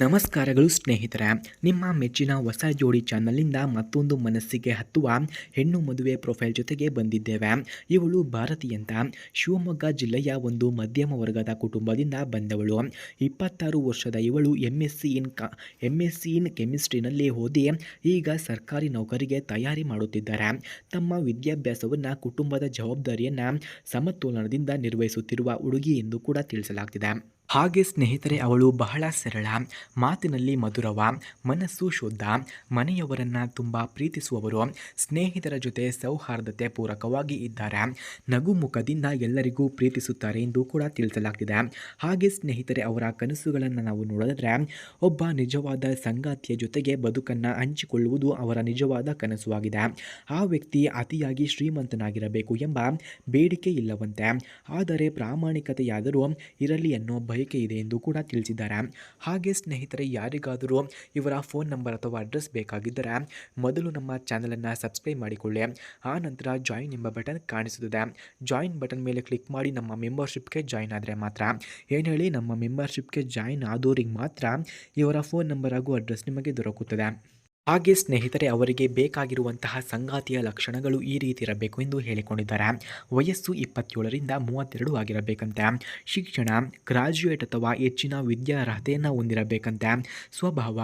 ನಮಸ್ಕಾರಗಳು ಸ್ನೇಹಿತರೆ. ನಿಮ್ಮ ಮೆಚ್ಚಿನ ಹೊಸ ಜೋಡಿ ಚಾನಲ್ನಿಂದ ಮತ್ತೊಂದು ಮನಸ್ಸಿಗೆ ಹತ್ತುವ ಹೆಣ್ಣು ಮದುವೆ ಪ್ರೊಫೈಲ್ ಜೊತೆಗೆ ಬಂದಿದ್ದೇವೆ. ಇವಳು ಭಾರತೀಯಂತ. ಶಿವಮೊಗ್ಗ ಜಿಲ್ಲೆಯ ಒಂದು ಮಧ್ಯಮ ವರ್ಗದ ಕುಟುಂಬದಿಂದ ಬಂದವಳು. ಇಪ್ಪತ್ತಾರು ವರ್ಷದ ಇವಳು ಎಂ ಎಸ್ ಇನ್ ಕ ಎಂ ಇನ್ ಕೆಮಿಸ್ಟ್ರಿನಲ್ಲಿ ಓದಿ ಈಗ ಸರ್ಕಾರಿ ನೌಕರಿಗೆ ತಯಾರಿ ಮಾಡುತ್ತಿದ್ದಾರೆ. ತಮ್ಮ ವಿದ್ಯಾಭ್ಯಾಸವನ್ನು ಕುಟುಂಬದ ಜವಾಬ್ದಾರಿಯನ್ನು ಸಮತೋಲನದಿಂದ ನಿರ್ವಹಿಸುತ್ತಿರುವ ಹುಡುಗಿ ಎಂದು ಕೂಡ ತಿಳಿಸಲಾಗ್ತಿದೆ. ಹಾಗೆ ಸ್ನೇಹಿತರೆ, ಅವಳು ಬಹಳ ಸರಳ, ಮಾತಿನಲ್ಲಿ ಮಧುರವ, ಮನಸ್ಸು ಶುದ್ಧ, ಮನೆಯವರನ್ನು ತುಂಬ ಪ್ರೀತಿಸುವವರು, ಸ್ನೇಹಿತರ ಜೊತೆ ಸೌಹಾರ್ದತೆ ಪೂರಕವಾಗಿ ಇದ್ದಾರೆ. ನಗು ಮುಖದಿಂದ ಎಲ್ಲರಿಗೂ ಪ್ರೀತಿಸುತ್ತಾರೆ ಎಂದು ಕೂಡ ತಿಳಿಸಲಾಗಿದೆ ಹಾಗೆ ಸ್ನೇಹಿತರೆ, ಅವರ ಕನಸುಗಳನ್ನು ನಾವು ನೋಡಿದ್ರೆ, ಒಬ್ಬ ನಿಜವಾದ ಸಂಗಾತಿಯ ಜೊತೆಗೆ ಬದುಕನ್ನು ಹಂಚಿಕೊಳ್ಳುವುದು ಅವರ ನಿಜವಾದ ಕನಸು ಆಗಿದೆ ಆ ವ್ಯಕ್ತಿ ಅತಿಯಾಗಿ ಶ್ರೀಮಂತನಾಗಿರಬೇಕು ಎಂಬ ಬೇಡಿಕೆ ಇಲ್ಲವಂತೆ. ಆದರೆ ಪ್ರಾಮಾಣಿಕತೆಯಾದರೂ ಇರಲಿ ಅನ್ನೋ ಬಯಕೆ ಇದೆ ಎಂದು ಕೂಡ ತಿಳಿಸಿದ್ದಾರೆ. ಹಾಗೆ ಸ್ನೇಹಿತರೆ, ಯಾರಿಗಾದರೂ ಇವರ ಫೋನ್ ನಂಬರ್ ಅಥವಾ ಅಡ್ರೆಸ್ ಬೇಕಾಗಿದ್ದರೆ ಮೊದಲು ನಮ್ಮ ಚಾನಲನ್ನು ಸಬ್ಸ್ಕ್ರೈಬ್ ಮಾಡಿಕೊಳ್ಳಿ. ಆ ನಂತರ ಜಾಯಿನ್ ಎಂಬ ಬಟನ್ ಕಾಣಿಸುತ್ತದೆ. ಜಾಯಿನ್ ಬಟನ್ ಮೇಲೆ ಕ್ಲಿಕ್ ಮಾಡಿ ನಮ್ಮ ಮೆಂಬರ್ಶಿಪ್ಗೆ ಜಾಯಿನ್ ಆದರೆ ಮಾತ್ರ. ಏನು ಹೇಳಿ, ನಮ್ಮ ಮೆಂಬರ್ಶಿಪ್ಗೆ ಜಾಯಿನ್ ಆದೋರಿಗೆ ಮಾತ್ರ ಇವರ ಫೋನ್ ನಂಬರ್ ಹಾಗೂ ಅಡ್ರೆಸ್ ನಿಮಗೆ ದೊರಕುತ್ತದೆ. ಹಾಗೆ ಸ್ನೇಹಿತರೆ, ಅವರಿಗೆ ಬೇಕಾಗಿರುವಂತಹ ಸಂಗಾತಿಯ ಲಕ್ಷಣಗಳು ಈ ರೀತಿ ಇರಬೇಕು ಎಂದು ಹೇಳಿಕೊಂಡಿದ್ದಾರೆ. ವಯಸ್ಸು ಇಪ್ಪತ್ತೇಳರಿಂದ ಮೂವತ್ತೆರಡು ಆಗಿರಬೇಕಂತೆ. ಶಿಕ್ಷಣ ಗ್ರಾಜ್ಯುಯೇಟ್ ಅಥವಾ ಹೆಚ್ಚಿನ ವಿದ್ಯಾರ್ಹತೆಯನ್ನು ಹೊಂದಿರಬೇಕಂತೆ. ಸ್ವಭಾವ,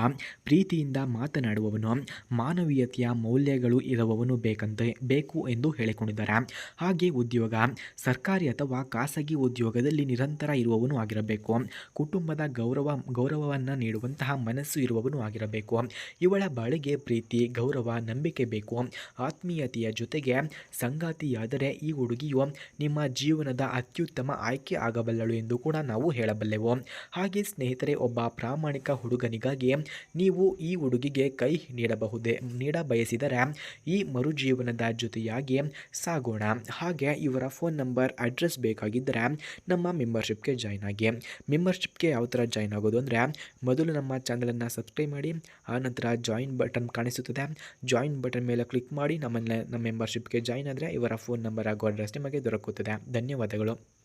ಪ್ರೀತಿಯಿಂದ ಮಾತನಾಡುವವನು, ಮಾನವೀಯತೆಯ ಮೌಲ್ಯಗಳು ಇರುವವನು ಬೇಕಂತೆ, ಬೇಕು ಎಂದು ಹೇಳಿಕೊಂಡಿದ್ದಾರೆ. ಹಾಗೆ ಉದ್ಯೋಗ, ಸರ್ಕಾರಿ ಅಥವಾ ಖಾಸಗಿ ಉದ್ಯೋಗದಲ್ಲಿ ನಿರಂತರ ಇರುವವನು ಆಗಿರಬೇಕು. ಕುಟುಂಬದ ಗೌರವ, ಗೌರವವನ್ನು ನೀಡುವಂತಹ ಮನಸ್ಸು ಇರುವವನು ಆಗಿರಬೇಕು. ಇವಳ ಬಾಳಿಗೆ ಪ್ರೀತಿ, ಗೌರವ, ನಂಬಿಕೆ ಬೇಕು. ಆತ್ಮೀಯತೆಯ ಜೊತೆಗೆ ಸಂಗಾತಿಯಾದರೆ ಈ ಹುಡುಗಿಯು ನಿಮ್ಮ ಜೀವನದ ಅತ್ಯುತ್ತಮ ಆಯ್ಕೆ ಆಗಬಲ್ಲಳು ಎಂದು ಕೂಡ ನಾವು ಹೇಳಬಲ್ಲೆವು. ಹಾಗೆ ಸ್ನೇಹಿತರೆ, ಒಬ್ಬ ಪ್ರಾಮಾಣಿಕ ಹುಡುಗನಿಗಾಗಿ ನೀವು ಈ ಹುಡುಗಿಗೆ ಕೈ ನೀಡಬಹುದೇ? ನೀಡ ಬಯಸಿದರೆ ಈ ಮರುಜೀವನದ ಜೊತೆಯಾಗಿ ಸಾಗೋಣ. ಹಾಗೆ ಇವರ ಫೋನ್ ನಂಬರ್, ಅಡ್ರೆಸ್ ಬೇಕಾಗಿದ್ದರೆ ನಮ್ಮ ಮೆಂಬರ್ಶಿಪ್ಗೆ ಜಾಯ್ನ್ ಆಗಿ. ಮೆಂಬರ್ಶಿಪ್ಗೆ ಯಾವ ಥರ ಜಾಯ್ನ್ ಆಗೋದು ಅಂದರೆ, ಮೊದಲು ನಮ್ಮ ಚಾನಲನ್ನು ಸಬ್ಸ್ಕ್ರೈಬ್ ಮಾಡಿ, ಆನಂತರ ಜಾಯಿನ್ ಬಟನ್ ಕಾಣಿಸುತ್ತದೆ. ಜಾಯಿನ್ ಬಟನ್ ಮೇಲೆ ಕ್ಲಿಕ್ ಮಾಡಿ ನಮ್ಮ ನಮ್ಮ ಮೆಂಬರ್ಶಿಪ್ಗೆ ಜಾಯಿನ್ ಆದರೆ ಇವರ ಫೋನ್ ನಂಬರ್ ಹಾಗೂ ಅಡ್ರೆಸ್ ನಿಮಗೆ ದೊರಕುತ್ತದೆ. ಧನ್ಯವಾದಗಳು.